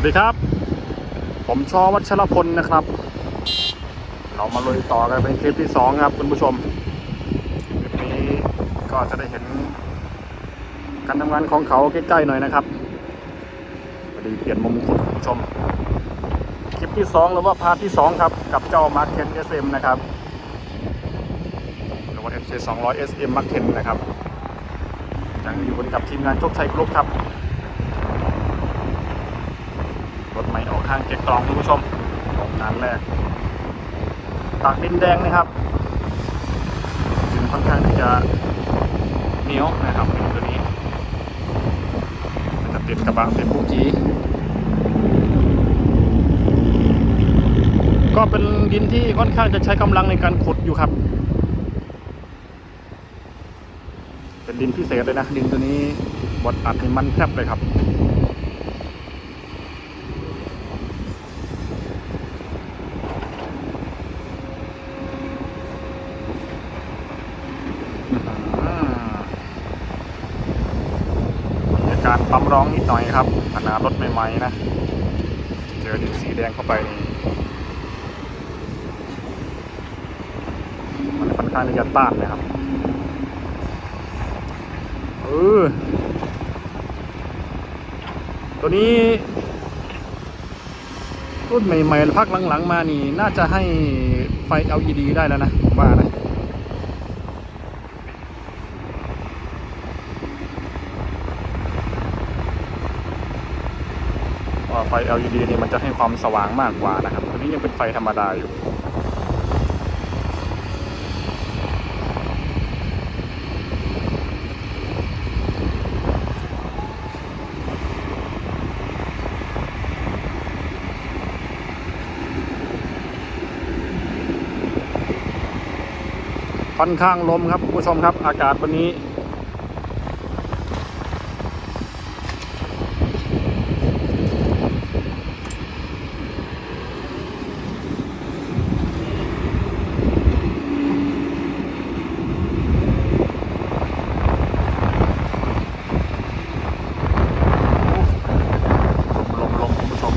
วัสดีครับ ผมชอวัชรพลนะครับ เรามาลุยต่อกันเป็นคลิปที่สองครับคุณผู้ชมคลิปนี้ก็จะได้เห็น การทำงานของเขาใกล้ๆหน่อยนะครับพอดีเปลี่ยนมุมคุณผู้ชม คลิปที่สองหรือว่าพาร์ทที่สองครับ กับเจ้ามาร์คเคนเอสเอ็มนะครับหรือว่า FJ 200 SM Mark 10นะครับยังอยู่กับทีมงานโชคชัยกรุ๊ปครับ รถใหม่ออกข้างเจ็ดกลองคุณผู้ชมโรงงานแรกตากดินแดงนะครับดินค่อนข้างที่จะเหนียวนะครับดินตัวนี้จะติดกระบะติดปุกจีก็เป็นดินที่ค่อนข้างจะใช้กำลังในการขุดอยู่ครับ เป็นดินพิเศษเลยนะ ดินตัวนี้บดอัดนี่มันแทบเลยครับ อืมมีอา การปั๊มร้องนิดหน่อยครับขนาดรถใหม่ๆนะเจอดินสีแดงเข้าไปนี่มันค่อนข้างที่จะต้านนะครับเออตัวนี้รุ่นใหม่ๆพักหลังๆมานี่ น่าจะให้ไฟ LED ได้แล้วนะผมว่านะ ไฟ LED นี่มันจะให้ความสว่างมากกว่านะครับตัวนี้ยังเป็นไฟธรรมดาอยู่ค่อนข้างลมครับคุณผู้ชมครับ อากาศวันนี้ ลมลมคุณผู้ชม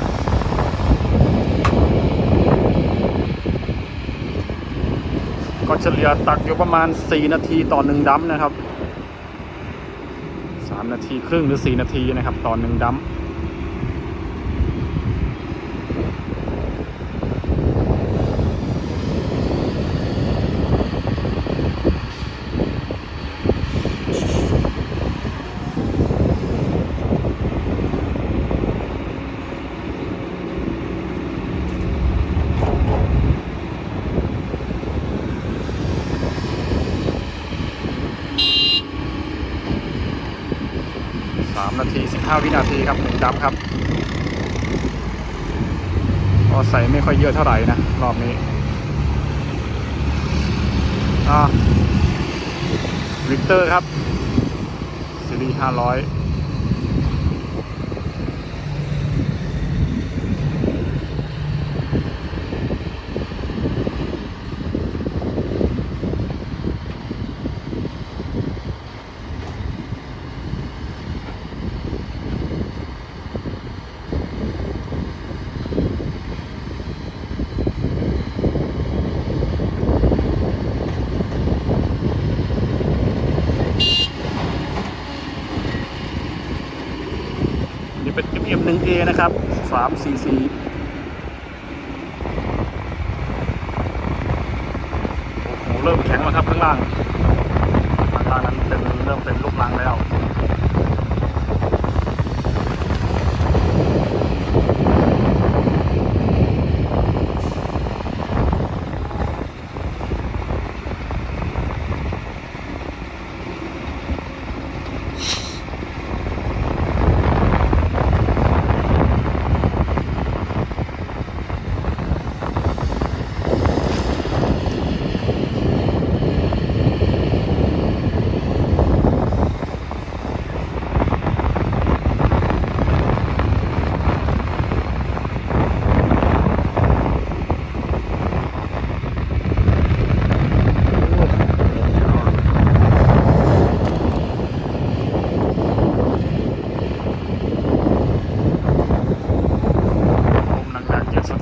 ก็ เฉลี่ยตักอยู่ประมาณ 4 นาทีต่อหนึ่งดัมนะครับ 3 นาทีครึ่งหรือ 4 นาทีนะครับ ต่อหนึ่งดัม 5 วินาทีครับหนึ่งดับครับก็ใส่ไม่ค่อยเยอะเท่าไหร่นะ รอบนี้วิกเตอร์ครับซีรีส์500 1A นะครับ 3 cc โอ้โหเริ่มแข็งแล้วครับข้างล่างข้างล่างนั้นเป็นเริ่มเป็นลูกลังแล้ว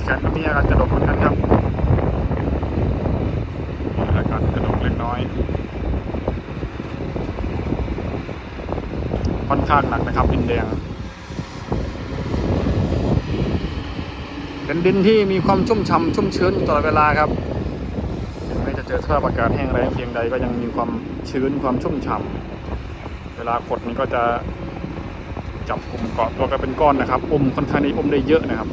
อ อาจจะดกเหมือนกันครับอากาศกระดกเล็กน้อย ค่อนข้างหนักนะครับดินแดง เป็นดินที่มีความชุ่มฉ่ำชุ่มชื้นอยู่ตลอดเวลาครับถึงแม้จะเจอสภาพอากาศแห้งแล้งเพียงใดก็ยังมีความชื้นความชุ่มฉ่ำเวลาขดนี้ก็จะจับกลุ่มเกาะตัวกันเป็นก้อนนะครับอมค่อนข้างนี้อมได้เยอะนะครับ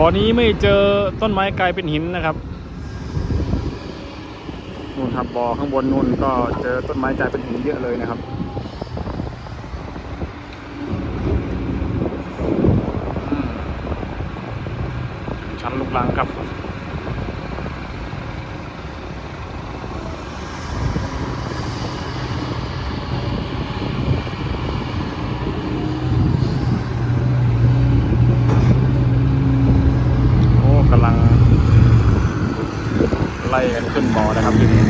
บ่อนี้ไม่เจอต้นไม้กลายเป็นหินนะครับนู่นครับบ่อข้างบนนู่นก็เจอต้นไม้กลายเป็นหินเยอะเลยนะครับชั้นลูกลังครับ โอ้กำลัง ไล่กันขึ้นบ่อนะครับทีนี้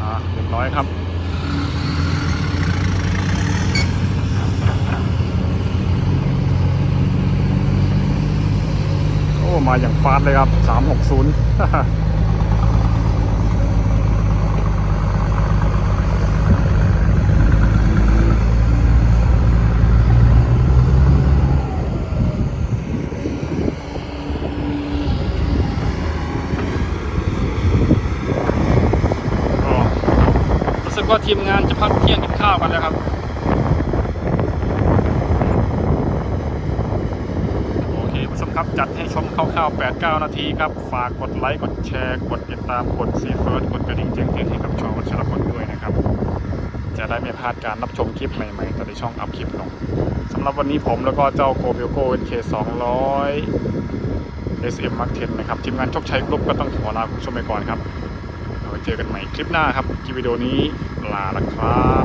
อ่เรียบร้อยครับโอ้มาอย่างฟาสต์เลยครับ 360 ก็รู้สึ กว่าทีมงานจะพักเที่ยงกินข้าวกันแล้วครับโอเคผู้ชมครับจัดให้ชมคร่าวๆ8-9 นาทีครับ ฝากกดไลค์ กดแชร์ กดติดตามกดซีเฟิร์สกดกระดิ่งแจ้งเตือนให้กับช่องวัชรพลด้วยนะครับ จะได้ไม่พลาดการรับชมคลิปใหม่ๆตอนในช่องอัพคลิปลงสำหรับวันนี้ผมแล้วก็เจ้าโกเบลโกเอ็นเค200 SM Mark 10นะครับทีมงานโชคชัยกรุ๊ปก็ต้องขอลาคุณผู้ชมไปก่อนครับ เจอกันใหม่คลิปหน้าครับคลิปวิดีโอนี้ลาละครับ